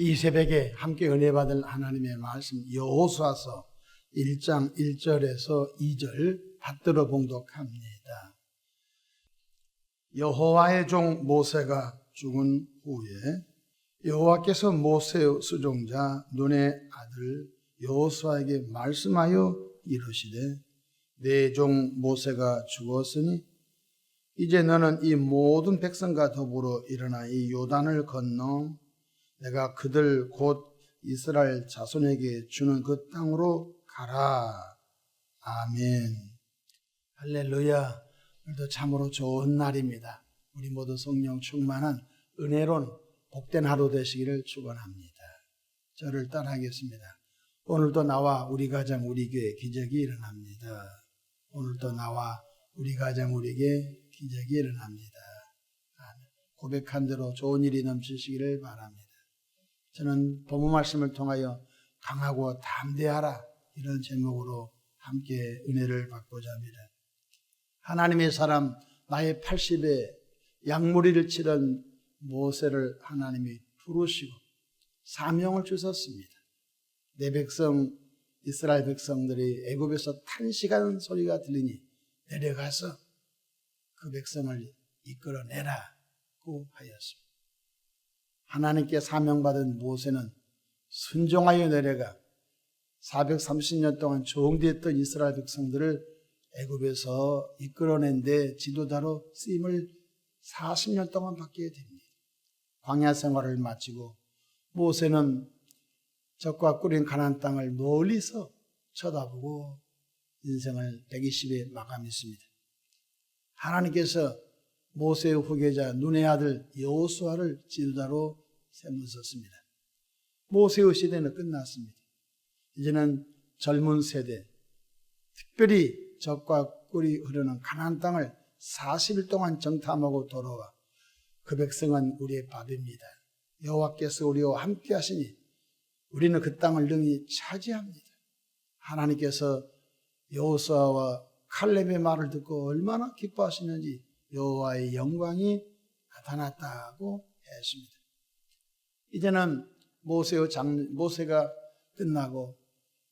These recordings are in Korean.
이 새벽에 함께 은혜 받을 하나님의 말씀 여호수아서 1장 1절에서 2절 받들어 봉독합니다. 여호와의 종 모세가 죽은 후에 여호와께서 모세의 수종자 눈의 아들 여호수아에게 말씀하여 이르시되 내 종 모세가 죽었으니 이제 너는 이 모든 백성과 더불어 일어나 이 요단을 건너 내가 그들 곧 이스라엘 자손에게 주는 그 땅으로 가라. 아멘. 할렐루야. 오늘도 참으로 좋은 날입니다. 우리 모두 성령 충만한 은혜론 복된 하루 되시기를 축원합니다. 저를 따라하겠습니다. 오늘도 나와 우리 가정 우리 교회 기적이 일어납니다. 오늘도 나와 우리 가정 우리에게 기적이 일어납니다. 고백한 대로 좋은 일이 넘치시기를 바랍니다. 저는 본문 말씀을 통하여 강하고 담대하라 이런 제목으로 함께 은혜를 받고자 합니다. 하나님의 사람 나의 80에 양무리를 치던 모세를 하나님이 부르시고 사명을 주셨습니다. 내 백성 이스라엘 백성들이 애굽에서 탄식하는 소리가 들리니 내려가서 그 백성을 이끌어내라 고 하였습니다. 하나님께 사명받은 모세는 순종하여 내려가 430년 동안 종되었던 이스라엘 백성들을 애굽에서 이끌어낸 데 지도자로 쓰임을 40년 동안 받게 됩니다. 광야 생활을 마치고 모세는 적과 꾸린 가나안 땅을 멀리서 쳐다보고 인생을 120에 마감했습니다. 하나님께서 모세의 후계자 눈의 아들 여호수아를 지도자로 세우셨습니다. 모세의 시대는 끝났습니다. 이제는 젊은 세대, 특별히 적과 꿀이 흐르는 가나안 땅을 40일 동안 정탐하고 돌아와 그 백성은 우리의 밥입니다. 여호와께서 우리와 함께 하시니 우리는 그 땅을 능히 차지합니다. 하나님께서 여호수아와 칼렙의 말을 듣고 얼마나 기뻐하시는지 여호와의 영광이 나타났다고 했습니다. 이제는 모세의 장 모세가 끝나고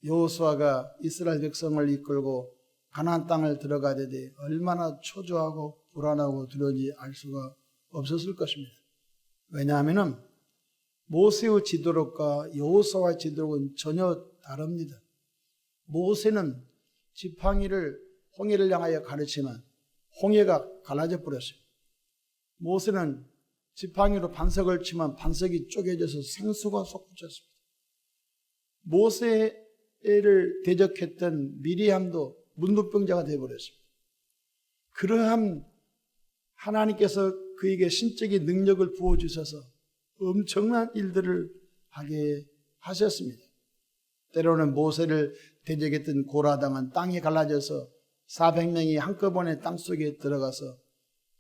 여호수아가 이스라엘 백성을 이끌고 가나안 땅을 들어가야 되 얼마나 초조하고 불안하고 두려운지 알 수가 없었을 것입니다. 왜냐하면은 모세의 지도록과 여호수아의 지도록은 전혀 다릅니다. 모세는 지팡이를 홍해를 향하여 가르치면 홍해가 갈라져 버렸어요. 모세는 지팡이로 반석을 치면 반석이 쪼개져서 생수가 솟구쳤습니다. 모세를 대적했던 미리암도 문둥병자가 되어버렸습니다. 그러한 하나님께서 그에게 신적인 능력을 부어주셔서 엄청난 일들을 하게 하셨습니다. 때로는 모세를 대적했던 고라당은 땅이 갈라져서 400명이 한꺼번에 땅 속에 들어가서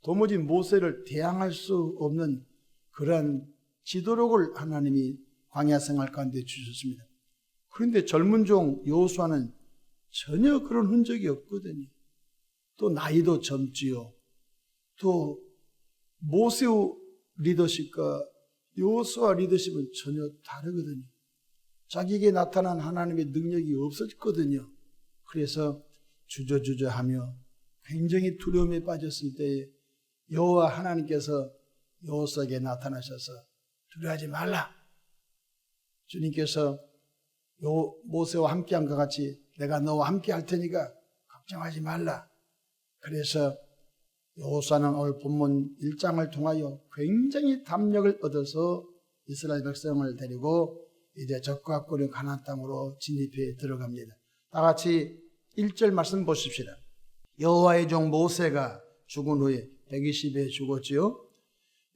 도무지 모세를 대항할 수 없는 그러한 지도록을 하나님이 광야 생활 가운데 주셨습니다. 그런데 젊은 종 여호수아는 전혀 그런 흔적이 없거든요. 또 나이도 젊지요. 또 모세의 리더십과 여호수아 리더십은 전혀 다르거든요. 자기에게 나타난 하나님의 능력이 없었거든요. 그래서 주저주저하며 굉장히 두려움에 빠졌을 때에 여호와 하나님께서 여호수아에게 나타나셔서 두려워하지 말라. 주님께서 요 모세와 함께한 것 같이 내가 너와 함께 할 테니까 걱정하지 말라. 그래서 여호수아는 오늘 본문 1장을 통하여 굉장히 담력을 얻어서 이스라엘 백성을 데리고 이제 적과 꿀린 가나안 땅으로 진입해 들어갑니다. 다 같이 1절 말씀 보십시다. 여호와의 종 모세가 죽은 후에 120에 죽었지요.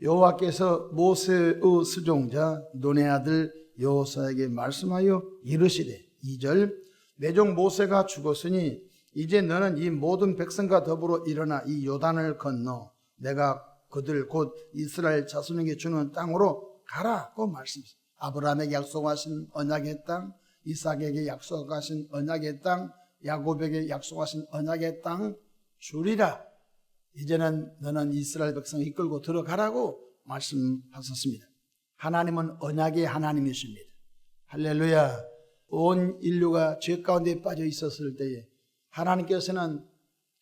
여호와께서 모세의 수종자 논의 아들 여호사에게 말씀하여 이르시되 2절 내 종 모세가 죽었으니 이제 너는 이 모든 백성과 더불어 일어나 이 요단을 건너 내가 그들 곧 이스라엘 자손에게 주는 땅으로 가라고 말씀했습니다. 아브라함에게 약속하신 언약의 땅, 이삭에게 약속하신 언약의 땅, 야곱에게 약속하신 언약의 땅 주리라. 이제는 너는 이스라엘 백성 이끌고 들어가라고 말씀하셨습니다. 하나님은 언약의 하나님이십니다. 할렐루야. 온 인류가 죄 가운데 빠져 있었을 때에 하나님께서는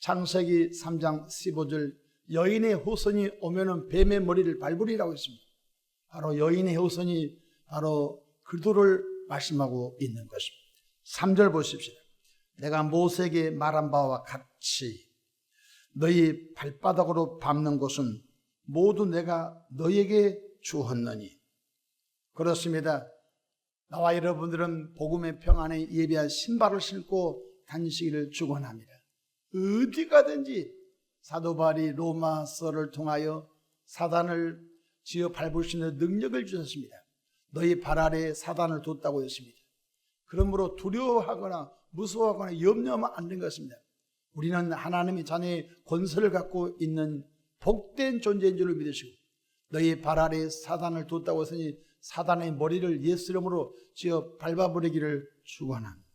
창세기 3장 15절 여인의 후손이 오면은 뱀의 머리를 밟으리라고 했습니다. 바로 여인의 후손이 바로 그도를 말씀하고 있는 것입니다. 3절 보십시오. 내가 모세에게 말한 바와 같이 너희 발바닥으로 밟는 곳은 모두 내가 너에게 주었느니 그렇습니다. 나와 여러분들은 복음의 평안에 예비한 신발을 신고 다니시기를 축원합니다. 어디 가든지 사도 바울이 로마서를 통하여 사단을 지어 밟을 수 있는 능력을 주셨습니다. 너희 발 아래에 사단을 뒀다고 했습니다. 그러므로 두려워하거나 무서워하거나 염려하면 안 되는 것입니다. 우리는 하나님의 자녀의 권세를 갖고 있는 복된 존재인 줄을 믿으시고 너희 발 아래에 사단을 뒀다고 했으니 사단의 머리를 예수 이름으로 지어 밟아버리기를 축원합니다.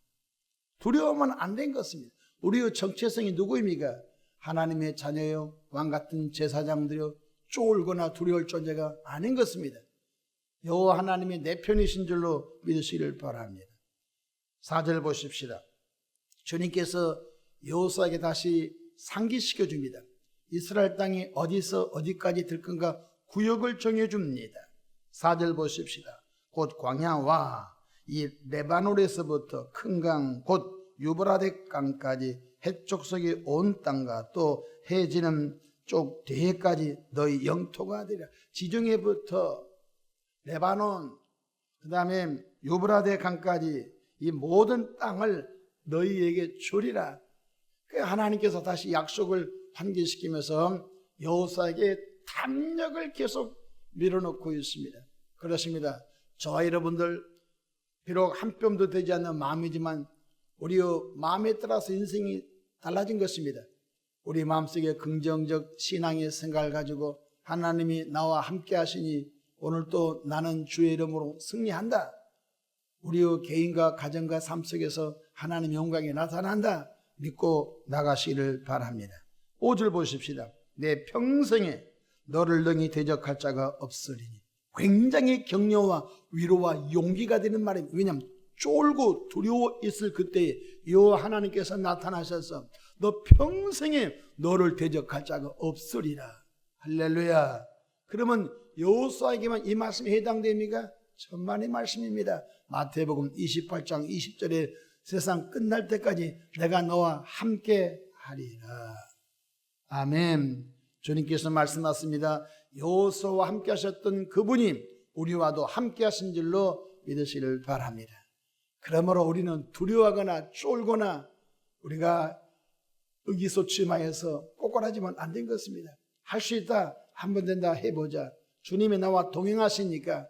두려워하면 안된 것입니다. 우리의 정체성이 누구입니까? 하나님의 자녀요 왕 같은 제사장들요 쫄거나 두려울 존재가 아닌 것입니다. 여호와 하나님이 내 편이신 줄로 믿으시기를 바랍니다. 4절 보십시다. 주님께서 여호수아에게 다시 상기시켜 줍니다. 이스라엘 땅이 어디서 어디까지 들 건가 구역을 정해 줍니다. 4절 보십시다. 곧 광야와 이 레바논에서부터 큰 강 곧 유브라데 강까지 해쪽석이 온 땅과 또 해지는 쪽 대해까지 너희 영토가 되리라. 지중해부터 레바논 그다음에 유브라데 강까지 이 모든 땅을 너희에게 주리라. 그 하나님께서 다시 약속을 환기시키면서 여호사에게 탐력을 계속 밀어넣고 있습니다. 그렇습니다. 저와 여러분들 비록 한 뼘도 되지 않는 마음이지만 우리의 마음에 따라서 인생이 달라진 것입니다. 우리 마음속에 긍정적 신앙의 생각을 가지고 하나님이 나와 함께 하시니 오늘 또 나는 주의 이름으로 승리한다. 우리의 개인과 가정과 삶 속에서 하나님의 영광이 나타난다. 믿고 나가시기를 바랍니다. 5절 보십시다. 내 평생에 너를 능히 대적할 자가 없으리니. 굉장히 격려와 위로와 용기가 되는 말입니다. 왜냐하면 쫄고 두려워 있을 그때에 여 하나님께서 나타나셔서 너 평생에 너를 대적할 자가 없으리라. 할렐루야. 그러면 여호수아에게만 이 말씀이 해당됩니까? 천만의 말씀입니다. 마태복음 28장 20절에 세상 끝날 때까지 내가 너와 함께 하리라. 아멘. 주님께서 말씀하십니다. 여호수아와 함께 하셨던 그분이 우리와도 함께 하신 줄로 믿으시를 바랍니다. 그러므로 우리는 두려워하거나 쫄거나 우리가 의기소침하여서 꼬꼬라지면 안 된 것입니다. 할 수 있다. 한 번 된다 해보자. 주님이 나와 동행하시니까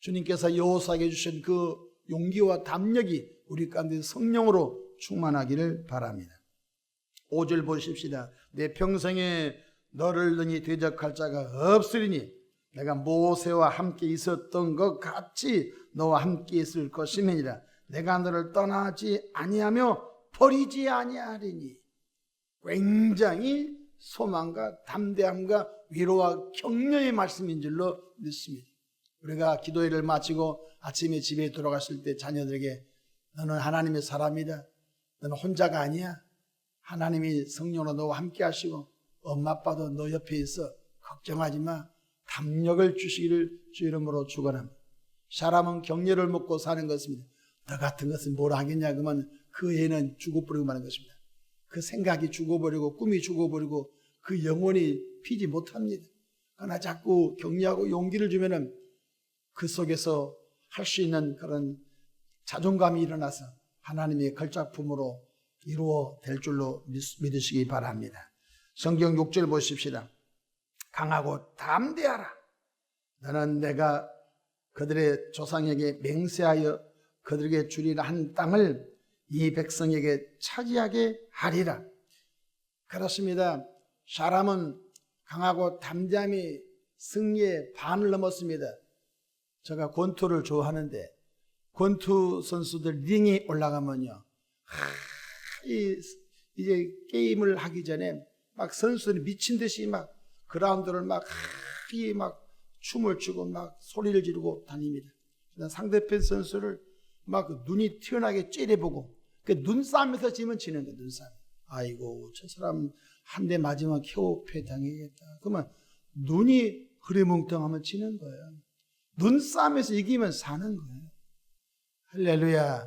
주님께서 여호수아에게 주신 그 용기와 담력이 우리 가운데 성령으로 충만하기를 바랍니다. 5절 보십시다. 내 평생에 너를 능히 대적할 자가 없으리니 내가 모세와 함께 있었던 것 같이 너와 함께 있을 것이니라. 내가 너를 떠나지 아니하며 버리지 아니하리니. 굉장히 소망과 담대함과 위로와 격려의 말씀인 줄로 믿습니다. 우리가 기도회를 마치고 아침에 집에 돌아갔을 때 자녀들에게 너는 하나님의 사람이다. 너는 혼자가 아니야. 하나님이 성령으로 너와 함께 하시고 엄마 아빠도 너 옆에 있어. 걱정하지 마. 담력을 주시기를 주 이름으로 축원합니다. 사람은 격려를 먹고 사는 것입니다. 너 같은 것은 뭘 하겠냐 그러면 그 애는 죽어버리고 마는 것입니다. 그 생각이 죽어버리고 꿈이 죽어버리고 그 영혼이 피지 못합니다. 그러나 자꾸 격려하고 용기를 주면은 그 속에서 할 수 있는 그런 자존감이 일어나서 하나님의 걸작품으로 이루어 될 줄로 믿으시기 바랍니다. 성경 6절 보십시다. 강하고 담대하라. 너는 내가 그들의 조상에게 맹세하여 그들에게 주리라 한 땅을 이 백성에게 차지하게 하리라. 그렇습니다. 사람은 강하고 담대함이 승리의 반을 넘었습니다. 제가 권투를 좋아하는데 권투 선수들 링에 올라가면요. 하, 이, 이제 게임을 하기 전에 막 선수들이 미친 듯이 막 그라운드를 막, 하, 막 춤을 추고 막 소리를 지르고 다닙니다. 상대편 선수를 막 눈이 튀어나게 째려보고 그 눈싸움에서 지면 지는 거예요. 눈싸움. 아이고 저 사람 한 대 맞으면 겨우 패당하겠다. 그러면 눈이 흐리멍텅하면 지는 거예요. 눈싸움에서 이기면 사는 거예요. 할렐루야.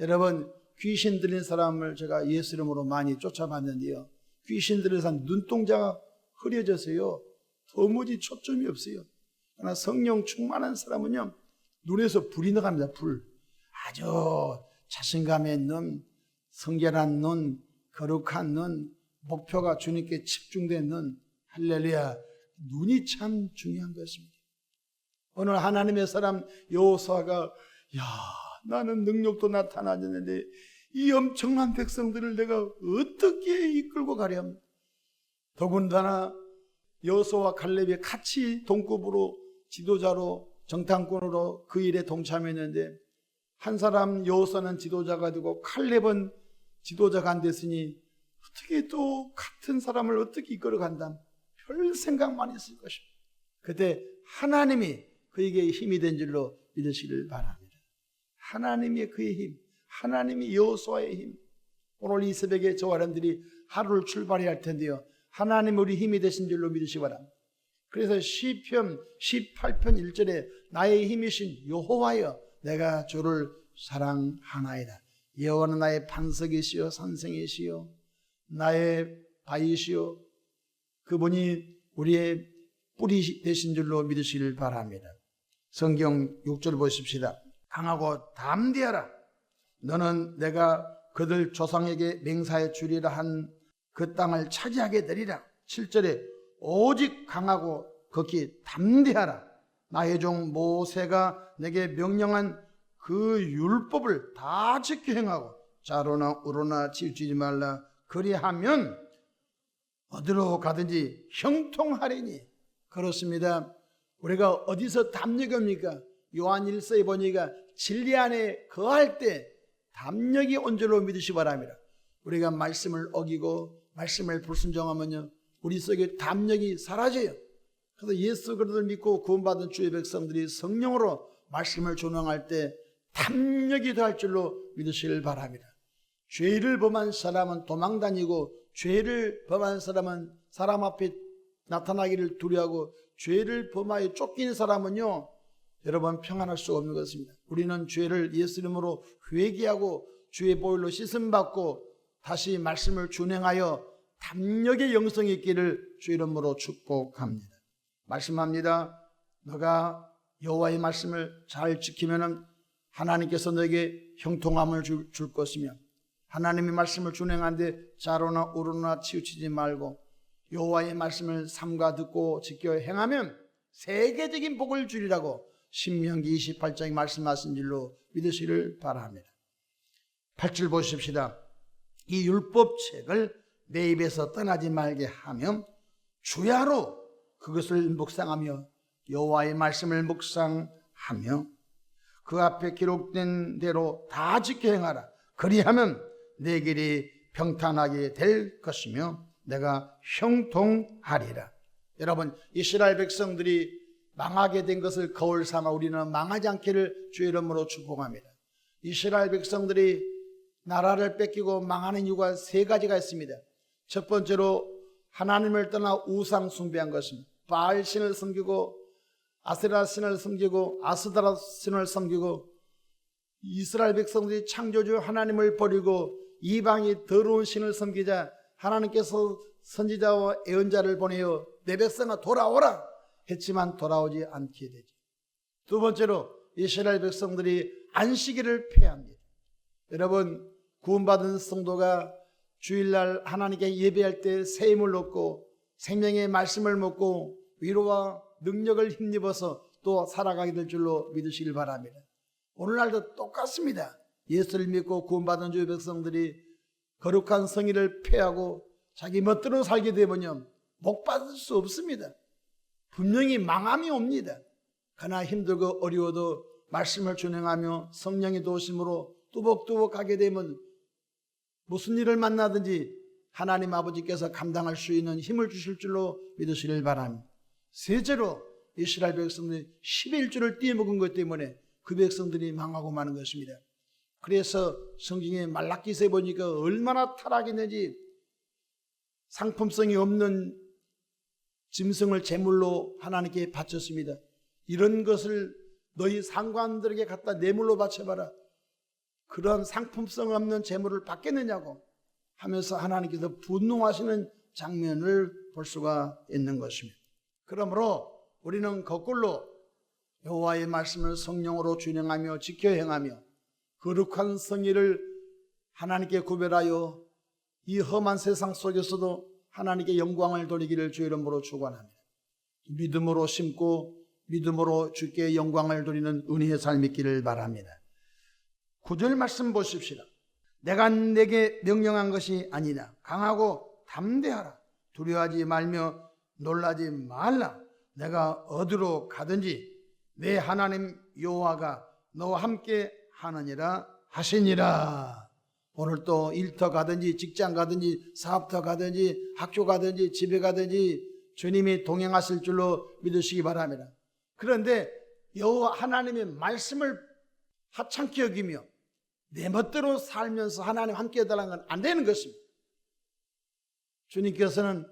여러분 귀신 들린 사람을 제가 예수 이름으로 많이 쫓아봤는데요. 귀신 들린 사람 눈동자가 흐려져서요. 도무지 초점이 없어요. 그러나 성령 충만한 사람은요. 눈에서 불이 나갑니다. 불. 아주 자신감 있는 성결한 눈, 거룩한 눈, 목표가 주님께 집중된 눈. 할렐루야. 눈이 참 중요한 것입니다. 오늘 하나님의 사람 여호수아가 야 나는 능력도 나타나졌는데 이 엄청난 백성들을 내가 어떻게 이끌고 가렴? 더군다나 여호수아와 갈렙이 같이 동급으로 지도자로 정탐꾼으로 그 일에 동참했는데 한 사람 여호수아는 지도자가 되고 칼렙은 지도자가 안 됐으니 어떻게 또 같은 사람을 어떻게 이끌어 간다? 별 생각만 했을 것입니다. 그때 하나님이 그에게 힘이 된 줄로 믿으시길 바랍니다. 하나님의 그의 힘, 하나님이 여호수아의 힘. 오늘 이 새벽에 저 사람들이 하루를 출발해야 할 텐데요. 하나님 우리 힘이 되신 줄로 믿으시기 바랍니다. 그래서 시편 18편 1절에 나의 힘이신 여호와여 내가 주를 사랑하나이다. 여호와는 나의 반석이시요 선생이시요 나의 바위시요 그분이 우리의 뿌리 되신 줄로 믿으시길 바랍니다. 성경 6절 보십시다. 강하고 담대하라. 너는 내가 그들 조상에게 맹사해 주리라 한 그 땅을 차지하게 되리라. 7절에 오직 강하고 극히 담대하라. 나의 종 모세가 내게 명령한 그 율법을 다 지켜 행하고 자로나 우로나 치우치지 말라. 그리하면 어디로 가든지 형통하리니 그렇습니다. 우리가 어디서 담력이 옵니까? 요한 1서에 보니까 진리 안에 거할 때 담력이 온 줄로 믿으시 기 바랍니다. 우리가 말씀을 어기고 말씀을 불순종하면요. 우리 속에 담력이 사라져요. 그래서 예수 그리스도를 믿고 구원받은 주의 백성들이 성령으로 말씀을 준행할 때 담력이 더할 줄로 믿으시길 바랍니다. 죄를 범한 사람은 도망다니고 죄를 범한 사람은 사람 앞에 나타나기를 두려워하고 죄를 범하여 쫓기는 사람은요 여러분 평안할 수 없는 것입니다. 우리는 죄를 예수 이름으로 회개하고 주의 보혈로 씻음 받고 다시 말씀을 준행하여 담력의 영성이 있기를 주 이름으로 축복합니다. 말씀합니다. 너가 여호와의 말씀을 잘 지키면은 하나님께서 너에게 형통함을 줄, 줄 것이며 하나님의 말씀을 준행한데 자로나 우로나 치우치지 말고 여호와의 말씀을 삼가 듣고 지켜 행하면 세계적인 복을 주리라고 신명기 28장에 말씀하신 줄로 믿으시기를 바랍니다. 8절 보십시다. 이 율법책을 내 입에서 떠나지 말게 하며 주야로 그것을 묵상하며 여호와의 말씀을 묵상하며 그 앞에 기록된 대로 다 지켜 행하라. 그리하면 내 길이 평탄하게 될 것이며 내가 형통하리라. 여러분 이스라엘 백성들이 망하게 된 것을 거울 삼아 우리는 망하지 않기를 주의 이름으로 축복합니다. 이스라엘 백성들이 나라를 뺏기고 망하는 이유가 세 가지가 있습니다. 첫 번째로 하나님을 떠나 우상 숭배한 것입니다. 바알 신을 섬기고 아세라 신을 섬기고 아스다라 신을 섬기고 이스라엘 백성들이 창조주 하나님을 버리고 이방이 더러운 신을 섬기자 하나님께서 선지자와 예언자를 보내어 내 백성아 돌아오라 했지만 돌아오지 않게 되죠. 두 번째로 이스라엘 백성들이 안식일을 폐합니다. 여러분 구원받은 성도가 주일날 하나님께 예배할 때 세임을 얻고 생명의 말씀을 먹고 위로와 능력을 힘입어서 또 살아가게 될 줄로 믿으시길 바랍니다. 오늘날도 똑같습니다. 예수를 믿고 구원받은 주의 백성들이 거룩한 성의를 폐하고 자기 멋대로 살게 되면요. 복 받을 수 없습니다. 분명히 망함이 옵니다. 그러나 힘들고 어려워도 말씀을 준행하며 성령의 도심으로 뚜벅뚜벅 가게 되면 무슨 일을 만나든지 하나님 아버지께서 감당할 수 있는 힘을 주실 줄로 믿으시길 바랍니다. 셋째로 이스라엘 백성들이 11주를 띄어먹은 것 때문에 그 백성들이 망하고 마는 것입니다. 그래서 성경에 말라기서에 보니까 얼마나 타락했는지 상품성이 없는 짐승을 제물로 하나님께 바쳤습니다. 이런 것을 너희 상관들에게 갖다 뇌물로 바쳐봐라. 그런 상품성 없는 제물을 받겠느냐고 하면서 하나님께서 분노하시는 장면을 볼 수가 있는 것입니다. 그러므로 우리는 거꾸로 여호와의 말씀을 성령으로 준행하며 지켜 행하며 거룩한 성의를 하나님께 구별하여 이 험한 세상 속에서도 하나님께 영광을 돌리기를 주 이름으로 축원합니다. 믿음으로 심고 믿음으로 주께 영광을 돌리는 은혜의 삶 있기를 바랍니다. 구절 말씀 보십시다. 내가 내게 명령한 것이 아니냐. 강하고 담대하라. 두려워하지 말며 놀라지 말라. 내가 어디로 가든지 내 하나님 여호와가 너와 함께 하느니라 하시니라. 오늘 또 일터 가든지 직장 가든지 사업터 가든지 학교 가든지 집에 가든지 주님이 동행하실 줄로 믿으시기 바랍니다. 그런데 여호와 하나님의 말씀을 하찮게 여기며 내 멋대로 살면서 하나님 함께 해달라는 건 안 되는 것입니다. 주님께서는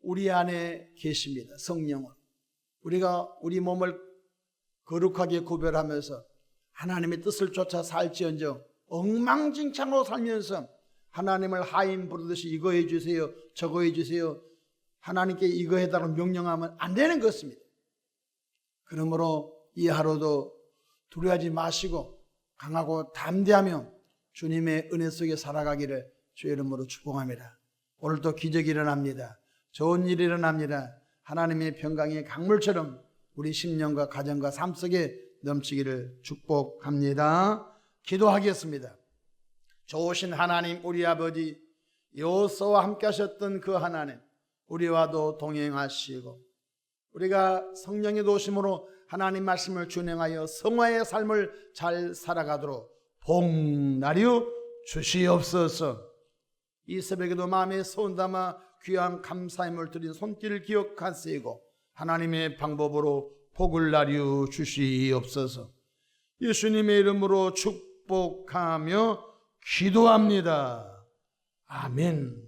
우리 안에 계십니다. 성령은. 우리가 우리 몸을 거룩하게 구별하면서 하나님의 뜻을 쫓아 살지언정 엉망진창으로 살면서 하나님을 하인 부르듯이 이거 해주세요, 저거 해주세요. 하나님께 이거 해달라고 명령하면 안 되는 것입니다. 그러므로 이 하루도 두려워하지 마시고 강하고 담대하며 주님의 은혜 속에 살아가기를 주의 이름으로 축복합니다. 오늘도 기적이 일어납니다. 좋은 일이 일어납니다. 하나님의 평강의 강물처럼 우리 심령과 가정과 삶 속에 넘치기를 축복합니다. 기도하겠습니다. 좋으신 하나님 우리 아버지 여호수아와 함께 하셨던 그 하나님 우리와도 동행하시고 우리가 성령의 도심으로 하나님 말씀을 준행하여 성화의 삶을 잘 살아가도록 복나려 주시옵소서. 이 새벽에도 마음에 소원 담아 귀한 감사함을 드린 손길을 기억하시고 하나님의 방법으로 복을 나려 주시옵소서. 예수님의 이름으로 축복하며 기도합니다. 아멘.